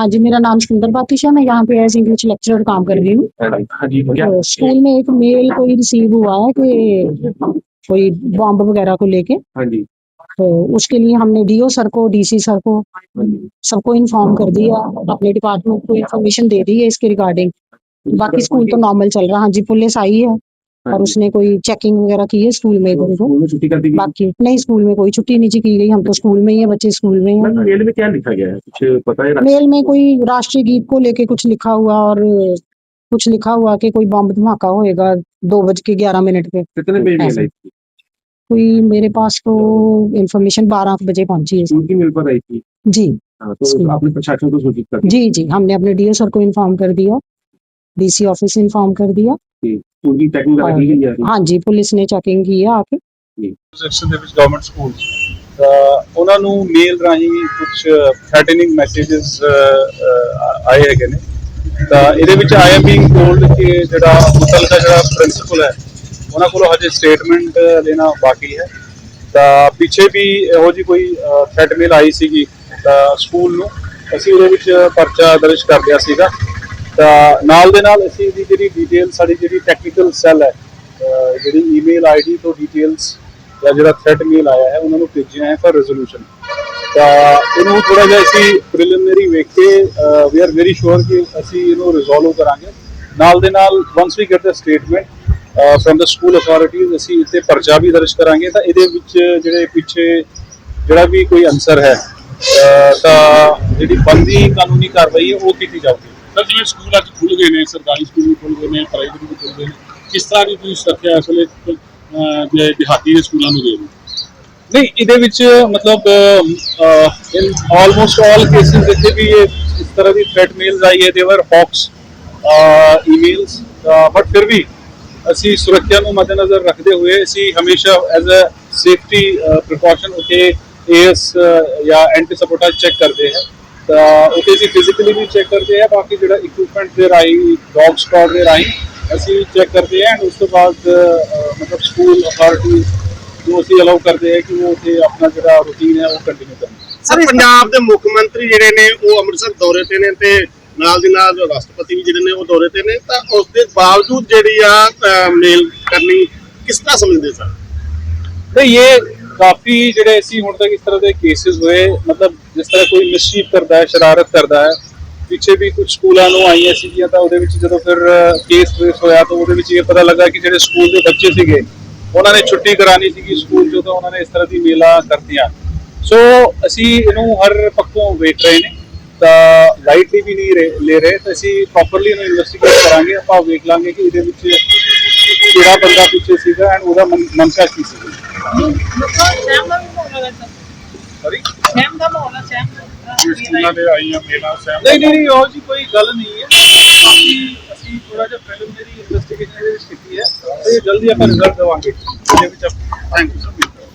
हाँ जी मेरा नाम सिकंदर बातिशा मैं यहाँ पे एज इंग्लिश लेक्चरर काम कर रही हूँ। हाँ जी क्या तो स्कूल में एक मेल कोई रिसीव हुआ है कि कोई बॉम्ब वगैरह को लेके? हाँ तो उसके लिए हमने डीओ सर को डीसी सर को हाँ सबको इन्फॉर्म कर दिया अपने डिपार्टमेंट को इन्फॉर्मेशन दे दी है इसके रिगार्डिंग बाकी स्कूल तो नॉर्मल चल रहा है हाँ जी पुलिस आई है हाँ। और उसने कोई चेकिंग वगैरह की है स्कूल में? इधर उधर स्कूल में छुट्टी कर दी बाकी नहीं स्कूल में कोई छुट्टी नहीं की गई। हम तो स्कूल में ही है बच्चे स्कूल में ही। हैं मेल में क्या लिखा गया है? कुछ पता है? मेल में कोई राष्ट्रीय गीत को लेके कुछ लिखा हुआ और कुछ लिखा हुआ कि कोई बॉम्ब धमाका होएगा दो बज के ग्यारह मिनट पे। कितने बजे मेल आई थी? कोई मेरे पास तो इन्फॉर्मेशन बारह बजे पहुँची है। मेल पर आई थी? जी। हाँ, तो आपने प्रशासन को सूचित कर जी जी। हमने अपने डीओ सर को इन्फॉर्म कर दिया। डीसी ऑफिस इन्फॉर्म ਕਰ दी गई है हाँ जी पुलिस ने चेकिंग ਉਹਨਾਂ ਨੂੰ ਮੇਲ ਰਾਹੀਂ ਕੁਝ ਥ੍ਰੈਟਨਿੰਗ ਮੈਸੇजेस ਆਏ ਹੈਗੇ ਨੇ। ਤਾਂ ਇਹਦੇ ਵਿੱਚ ਆਈ ਐਮ ਬੀਇੰਗ ਟੋਲਡ ਕਿ ਜਿਹੜਾ ਹੋਟਲ ਦਾ ਜਿਹੜਾ ਪ੍ਰਿੰਸੀਪਲ ਹੈ ਉਹਨਾਂ ਕੋਲੋਂ ਹਜੇ ਸਟੇਟਮੈਂਟ ਲੈਣਾ ਬਾਕੀ ਹੈ। ਤਾਂ ਪਿੱਛੇ ਵੀ ਇਹੋ ਜੀ ਕੋਈ ਥ੍ਰੈਟ ਮੇਲ ਆਈ ਸੀਗੀ ਸਕੂਲ ਨੂੰ। ਅਸੀਂ ਉਹਦੇ ਵਿੱਚ ਪਰਚਾ ਦਰਜ ਕਰ ਲਿਆ ਸੀਗਾ। ਤਾਂ ਨਾਲ ਦੇ ਨਾਲ ਅਸੀਂ ਇਹਦੀ ਜਿਹੜੀ ਡਿਟੇਲ ਸਾਡੀ ਜਿਹੜੀ ਟੈਕਨੀਕਲ ਸੈੱਲ ਹੈ ਜਿਹੜੀ ਈਮੇਲ ਆਈਡੀ ਤੋਂ ਡਿਟੇਲਸ ਜਾਂ ਜਿਹੜਾ ਥ੍ਰੈਟ ਮੇਲ ਆਇਆ ਹੈ, ਉਹਨਾਂ ਨੂੰ ਭੇਜਿਆ ਹੈ ਫॉर ਰੈਜ਼ੋਲੂਸ਼ਨ ਤਾਂ ਇਹਨੂੰ ਥੋੜਾ ਜਿਹਾ ਅਸੀਂ ਪ੍ਰੀਲਿਮਿਨਰੀ ਵੇਖ ਕੇ ਵੀ ਆਰ ਵੈਰੀ ਸ਼ੋਰ ਕਿ ਅਸੀਂ ਇਹਨੂੰ ਰਿਜ਼ੋਲਵ ਕਰਾਂਗੇ। ਨਾਲ ਦੇ ਨਾਲ once we get the statement from the school authorities ਅਸੀਂ ਇੱਥੇ ਪਰਚਾ ਵੀ ਦਰਜ ਕਰਾਂਗੇ। ਤਾਂ ਇਹਦੇ ਵਿੱਚ ਜਿਹੜੇ ਪਿੱਛੇ ਜਿਹੜਾ ਵੀ ਕੋਈ ਅਨਸਰ ਹੈ ਤਾਂ ਜਿਹੜੀ ਬੰਦੀ ਕਾਨੂੰਨੀ ਕਾਰਵਾਈ ਹੈ, ਉਹ ਕੀਤੀ ਜਾਊਗੀ। ਸਰ ਜਿਵੇਂ ਸਕੂਲ ਅੱਜ ਖੁੱਲ ਗਏ ਨੇ, ਸਰਕਾਰੀ ਸਕੂਲ ਵੀ ਖੁੱਲ ਗਏ ਨੇ ਪ੍ਰਾਈਵੇਟ ਵੀ ਖੁੱਲ ਗਏ ਨੇ, ਕਿਸ ਤਰ੍ਹਾਂ ਦੀ ਤੁਸੀਂ ਸੁਰੱਖਿਆ ਇਸ ਵੇਲੇ ਜੇ ਦਿਹਾਤੀ ਦੇ ਸਕੂਲਾਂ ਨੂੰ ਦੇ ਰਹੇ ਨਹੀਂ, ਇਹਦੇ ਵਿੱਚ ਮਤਲਬ ਇਨ ਆਲਮੋਸਟ ਆਲ ਕੇਸਿਸ ਜਿੱਥੇ ਵੀ ਇਹ ਇਸ ਤਰ੍ਹਾਂ ਦੀ ਥ੍ਰੈਟ ਮੇਲਸ ਆਈ ਹੈ ਦੇਵਰ ਹੌਕਸ ਈਮੇਲਸ ਬਟ ਫਿਰ ਵੀ ਅਸੀਂ ਸੁਰੱਖਿਆ ਨੂੰ ਮੱਦੇਨਜ਼ਰ ਰੱਖਦੇ ਹੋਏ ਅਸੀਂ ਹਮੇਸ਼ਾ ਐਜ਼ ਅ ਸੇਫਟੀ ਪ੍ਰੀਕਾਸ਼ਨ ਉਤੇ ਏਐਸ ਜਾਂ ਐਂਟੀ ਸਪੋਰਟਾ ਚੈੱਕ ਕਰਦੇ ਹਾਂ। ਤਾਂ ਉਤੇ ਅਸੀਂ ਫਿਜ਼ੀਕਲੀ ਵੀ ਚੈੱਕ ਕਰਦੇ ਹਾਂ ਬਾਕੀ ਜਿਹੜਾ ਇਕਵਿਪਮੈਂਟ ਦੇ ਰਾਹੀਂ ਡੌਗ ਸਪੌਟ ਦੇ ਰਾਹੀਂ ਅਸੀਂ ਚੈੱਕ ਕਰਦੇ ਹਾਂ and ਉਸ ਤੋਂ ਬਾਅਦ ਮਤਲਬ ਸਕੂਲ ਅਥਾਰਟੀ ਜੋ ਅਸੀਂ ਅਲਾਉ ਕਰਦੇ ਹਾਂ ਕਿ ਉਹ ਉੱਥੇ ਆਪਣਾ ਜਿਹੜਾ ਰੂਟੀਨ ਹੈ ਉਹ ਕੰਟੀਨਿਊ ਕਰਨ। ਸਰ ਪੰਜਾਬ ਦੇ ਮੁੱਖ ਮੰਤਰੀ ਜਿਹੜੇ ਨੇ ਉਹ ਅੰਮ੍ਰਿਤਸਰ ਦੌਰੇ ਤੇ ਨੇ ਤੇ ਨਾਲ ਦੀ ਨਾਲ ਰਾਸ਼ਟਰਪਤੀ ਵੀ ਜਿਹੜੇ ਨੇ ਉਹ ਦੌਰੇ ਤੇ ਨੇ। ਤਾਂ ਉਸ ਦੇ ਬਾਵਜੂਦ ਜਿਹੜੀ ਆ ਮੇਲ ਕਰਨੀ ਕਿਸ ਤਰ੍ਹਾਂ ਸਮਝਦੇ ਸਰ? ਤੇ ਇਹ ਕਾਫੀ ਜਿਹੜੇ ਅਸੀਂ ਹੁਣ ਤੱਕ ਇਸ ਤਰ੍ਹਾਂ ਦੇ ਕੇਸਿਸ ਹੋਏ, ਮਤਲਬ ਜਿਸ ਤਰ੍ਹਾਂ ਕੋਈ ਮਿਸਚੀਫ ਕਰਦਾ ਹੈ, ਸ਼ਰਾਰਤ ਕਰਦਾ ਹੈ, ਪਿੱਛੇ ਵੀ ਕੁਝ ਸਕੂਲਾਂ ਨੂੰ ਆਈਆਂ ਸੀਗੀਆਂ ਤਾਂ ਉਹਦੇ ਵਿੱਚ ਜਦੋਂ ਫਿਰ ਕੇਸ ਫੇਸ ਹੋਇਆ ਤਾਂ ਉਹਦੇ ਵਿੱਚ ਇਹ ਪਤਾ ਲੱਗਾ ਕਿ ਜਿਹੜੇ ਸਕੂਲ ਦੇ ਬੱਚੇ ਸੀਗੇ, ਉਹਨਾਂ ਨੇ ਛੁੱਟੀ ਕਰਾਣੀ ਸੀਗੀ ਸਕੂਲ ਚੋਂ ਤਾਂ ਉਹਨਾਂ ਨੇ ਇਸ ਤਰ੍ਹਾਂ ਦੀ ਮੇਲਾ ਕਰਤੀਆਂ। ਸੋ ਅਸੀਂ ਇਹਨੂੰ ਹਰ ਪੱਖੋਂ ਵੇਖ ਰਹੇ ਨੇ, ਤਾਂ ਲਾਈਟਲੀ ਵੀ ਨਹੀਂ ਰਹੇ- ਲੈ ਰਹੇ, ਤਾਂ ਅਸੀਂ ਪ੍ਰੋਪਰਲੀ ਇਹਨੂੰ ਇਨਵੈਸਟੀਗੇਟ ਕਰਾਂਗੇ, ਆਪਾਂ ਵੇਖ ਲਾਂਗੇ ਕਿ ਇਹਦੇ ਵਿੱਚ ਕਿਹੜਾ ਬੰਦਾ ਪਿੱਛੇ ਸੀਗਾ ਐਂਡ ਉਹਦਾ ਮਨ- ਮਨਸ਼ਾ ਕੀ ਸੀ ਸੌਰੀ ਸਕੂਲਾਂ ਦੇ ਆਈਆਂ ਮੇਲਾਂ ਸਹਿਮ ਨਹੀਂ ਨਹੀਂ ਨਹੀਂ ਉਹ ਜੀ ਕੋਈ ਗੱਲ ਨਹੀਂ ਹੈ। ਅਸੀਂ ਅਸੀਂ ਥੋੜਾ ਜਿਹਾ ਪ੍ਰੀਲਿਮਿਨਰੀ ਇਨਵੈਸਟੀਗੇਸ਼ਨ ਇਹਦੇ ਵਿੱਚ ਕੀਤੀ ਹੈ। ਤੇ ਜਲਦੀ ਆਪਾਂ ਰਿਜ਼ਲਟ ਦੇਵਾਂਗੇ। ਇਹਦੇ ਵਿੱਚ ਥੈਂਕ ਯੂ ਸੋ ਮਚ